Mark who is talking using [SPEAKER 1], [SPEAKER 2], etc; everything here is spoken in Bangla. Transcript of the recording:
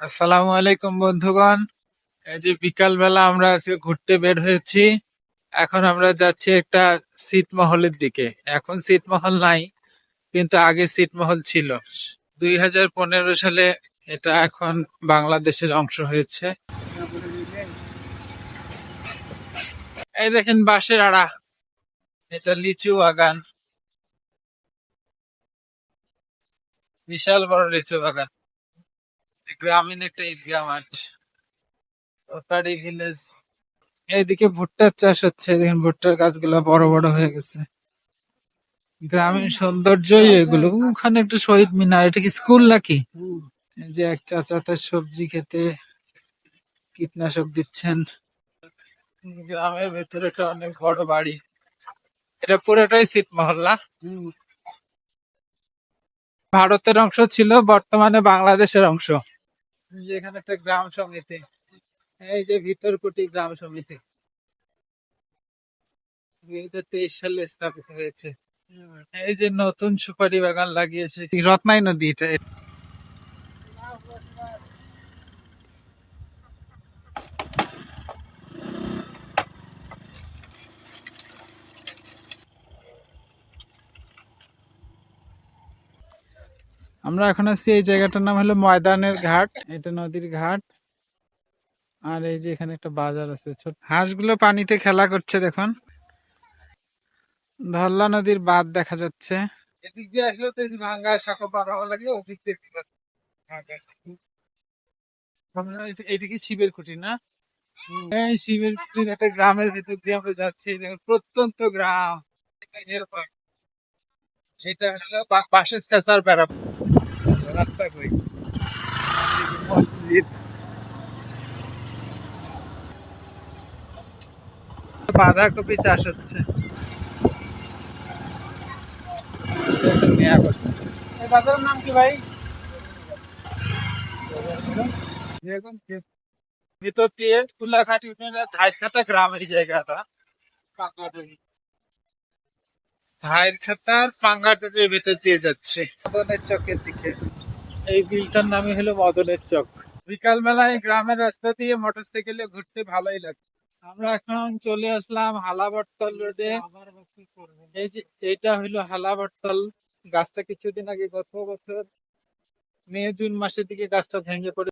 [SPEAKER 1] আসসালামু আলাইকুম, বন্ধুগণ। এই যে বিকাল বেলা আমরা আজকে ঘুরতে বের হয়েছি, এখন আমরা যাচ্ছি একটা ছিটমহলের দিকে। এখন ছিটমহল নাই, কিন্তু আগে ছিটমহল ছিল। দুই হাজার পনেরো সালে এটা এখন বাংলাদেশের অংশ হয়েছে। এই দেখেন বাঁশের আড়া, এটা লিচু বাগান। বিশাল বড় লিচু বাগান। গ্রামীণ একটা ঈদগাহ মাঠ ওটারি ভিলেজ এইদিকে ভুট্টার চাষ হচ্ছে দেখেন ভুট্টার গাছগুলো বড় বড় হয়ে গেছে। গ্রামীণ সৌন্দর্যই এগুলো। ওখানে একটা শহীদ মিনার এটা কি স্কুল নাকি? এই যে এক চাচা তার সবজি খেতে কীটনাশক দিচ্ছেন। গ্রামের ভেতরে একটা অনেক বড় বাড়ি। এটা পুরোটাই সিট মহল্লা ভারতের অংশ ছিল বর্তমানে বাংলাদেশের অংশ। যেখানে একটা গ্রাম সমিতি, এই যে ভিতরকুটি গ্রাম সমিতি। দুই তেইশ সালে স্থাপিত হয়েছে। এই যে নতুন সুপারি বাগান লাগিয়েছে। রত্নাই নদী, এটা আমরা এখন আছি এই জায়গাটার নাম হলো ময়দানের ঘাট, এটা নদীর ঘাট। আর এই যে এখানে একটা বাজার আছে হাঁসগুলো পানিতে খেলা করছে দেখুন। ধল্লা নদীর বাঁধ দেখা যাচ্ছে। এদিক দিয়ে আসলেও তো ভাঙ্গা শাখা হওয়া লাগে, ওদিক দিয়ে এটা কি শিবের কুটি না? এই শিবের কুটির একটা গ্রামের ভিতর দিয়ে আমরা যাচ্ছি দেখুন, প্রত্যন্ত গ্রাম। এটা হলো পাশের চেঁচার বেড়া। রাস্তা কই? মসজিদ বাঁধাকপি চাষ হচ্ছে। এই বাজারের নাম কি ভাই? ভিতর দিয়ে কুলাঘাট গ্রাম এই জায়গাটা। ভিতর দিয়ে যাচ্ছে। চকের দিকে। এই বিলটার নামই হলো মদনের চক। বিকাল বেলায় গ্রামের রাস্তা দিয়ে মোটরসাইকেলে ঘুরতে ভালোই লাগে আমরা এখন চলে আসলাম হালাবরতল রোডে। এই যে এটা হলো হালাবরতল গাছটা কিছুদিন আগে গত বছর মে, জুন মাসের দিকে গাছটা ভেঙে পড়ে